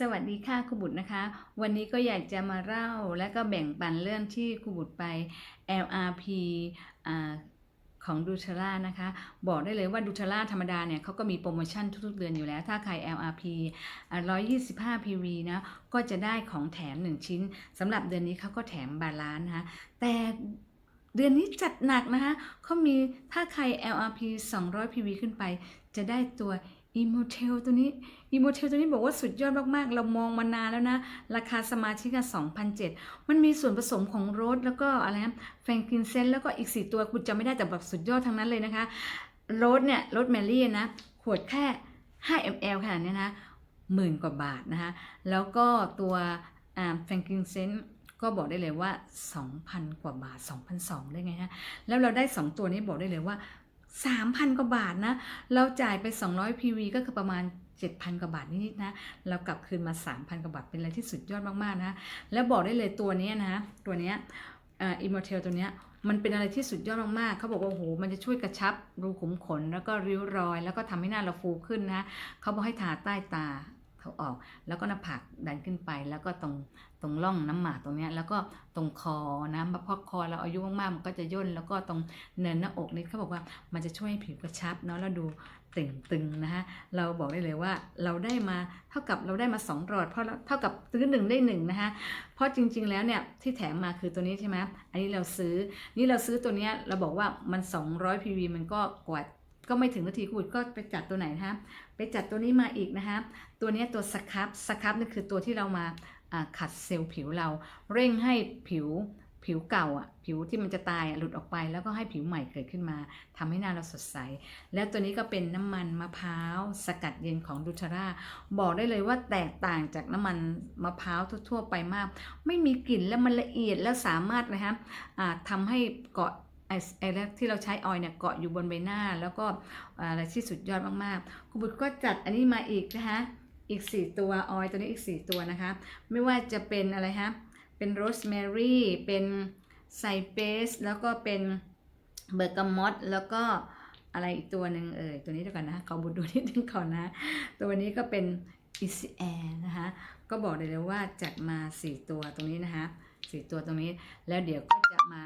สวัสดีค่ะครูบุตรนะคะ วันนี้ก็อยากจะมาเล่าและก็แบ่งปันเรื่องที่ครูบุตรไป LRP อ่าของดูชล่านะคะ บอกได้เลยว่าดูชล่าธรรมดาเนี่ยเขาก็มีโปรโมชั่นทุกๆเดือนอยู่แล้ว ถ้าใคร LRP อ่า125 PV นะก็จะได้ของแถม 1 ชิ้นสำหรับเดือนนี้เขาก็แถมบาลานซ์นะคะแต่เดือนนี้จัดหนักนะคะเขามีถ้าใคร LRP 200 PV ขึ้นไป จะได้ตัว e m o t e l ตัวนี้ e m o t e l ตัวนี้บอกว่าสุดยอดมาก ๆ เรามองมานานแล้วนะ ราคาสมาชิก2,007มันมีส่วนผสมของโรสแล้วก็อะไรนะแฟรงกินเซนแล้วก็อีก4ตัวคุณจำไม่ได้แต่แบบสุดยอดทั้งนั้นเลยนะคะโรสเนี่ยโรสแมรี่นะ ขวดแค่ 5 ml ขนาดนี้นะหมื่นกว่าบาทนะคะ แล้วก็ตัวแฟรงกินเซนก็บอกได้เลยว่า 2,000 กว่าบาท2,200ได้ไงฮะ แล้วเราได้ 2 ตัวนี้บอกได้เลยว่า 3,000 กว่าบาทนะ เราจ่ายไป 200 PV ก็คือประมาณ 7,000 กว่าบาทนิดๆนะ เรากลับคืนมา 3,000 กว่าบาท เป็นอะไรที่สุดยอดมากๆนะ แล้วบอกได้เลยตัวนี้นะ ตัวนี้อิมมอร์เทลตัวนี้มันเป็นอะไรที่สุดยอดมากๆ เขาบอกว่าโอ้โห มันจะช่วยกระชับรูขุมขน แล้วก็ริ้วรอย แล้วก็ทำให้หน้าเราฟูขึ้นนะ เขาบอกให้ทาใต้ตา เขาออก แล้วก็หน้าผากดันขึ้นไป แล้วก็ตรงตรงร่องน้ำหมากตรงเนี้ยแล้วก็ตรงคอนะเพราะคอเราอายุมากๆมันก็จะย่นแล้วก็ตรงเนินหน้าอกนี่เขาบอกว่ามันจะช่วยผิวกระชับเนาะแล้วดูตึงตึงๆนะคะเราบอกได้เลยว่าเราได้มาเท่ากับเราได้มา 2 หลอด เพราะเท่ากับซื้อหนึ่งได้หนึ่งนะคะเพราะจริง ๆแล้วเนี่ยที่แถมมาคือตัวนี้ใช่ไหมอันนี้เราซื้อนี่เราซื้อตัวนี้เราบอกว่ามัน 200 PV มันก็กว่า ก็ไม่ถึงนาทีคุณก็ไปจัดตัวไหนนะคะไปจัดตัวนี้มาอีกนะคะตัวนี้ตัวสครับสครับนี่คือตัวที่เรามาขัดเซลล์ผิวเรา เร่งให้ผิวผิวเก่าอะผิวที่มันจะตายหลุดออกไป แล้วก็ให้ผิวใหม่เกิดขึ้นมาทำให้หน้าเราสดใส แล้วตัวนี้ก็เป็นน้ำมันมะพร้าว สกัดเย็นของดูชาร่าบอกได้เลยว่าแตกต่างจากน้ำมันมะพร้าวทั่ว ๆ ไปมาก ไม่มีกลิ่นและมันละเอียดแล้วสามารถนะคะอ่าทำให้เกาะ ไอ้แรกที่เราใช้ออยเนี่ยเกาะอยู่บนใบหน้า แล้วก็อะไรที่สุดยอดมากๆคุณบุตรก็จัดอันนี้มาอีกนะคะอีก 4 ตัวออยตัวนี้อีก 4 ตัวนะคะ ไม่ว่าจะเป็นอะไรฮะเป็นโรสแมรี่เป็นไซเปสแล้วก็เป็นเบอร์กามอตแล้วก็อะไรอีกตัวหนึ่งเอ่ยตัวนี้เดี๋ยวก่อนนะขอบุดดูนิดนึงก่อนนะ ตัวนี้ก็เป็นอิซแอนะคะก็บอกได้เลยว่าจัดมา 4 ตัวตรงนี้นะคะ4ตัวตรงนี้แล้วเดี๋ยวก็จะมา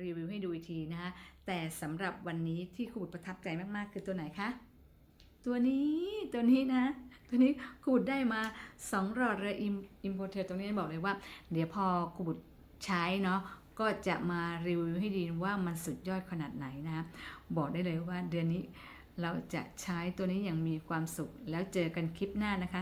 รีวิวให้ดูอีกทีนะคะแต่สำหรับวันนี้ที่ครูบุตรประทับใจมากๆ คือตัวไหนคะตัวนี้ตัวนี้นะ ตัวนี้ครูบุตรได้มา2หลอดเลยอิมอิมโพเทตรงนี้บอกเลยว่า เดี๋ยวพอครูบุตรใช้เนาะก็จะมารีวิวให้ดีว่ามันสุดยอดขนาดไหนนะ บอกได้เลยว่าเดือนนี้เราจะใช้ตัวนี้อย่างมีความสุขแล้วเจอกันคลิปหน้านะคะ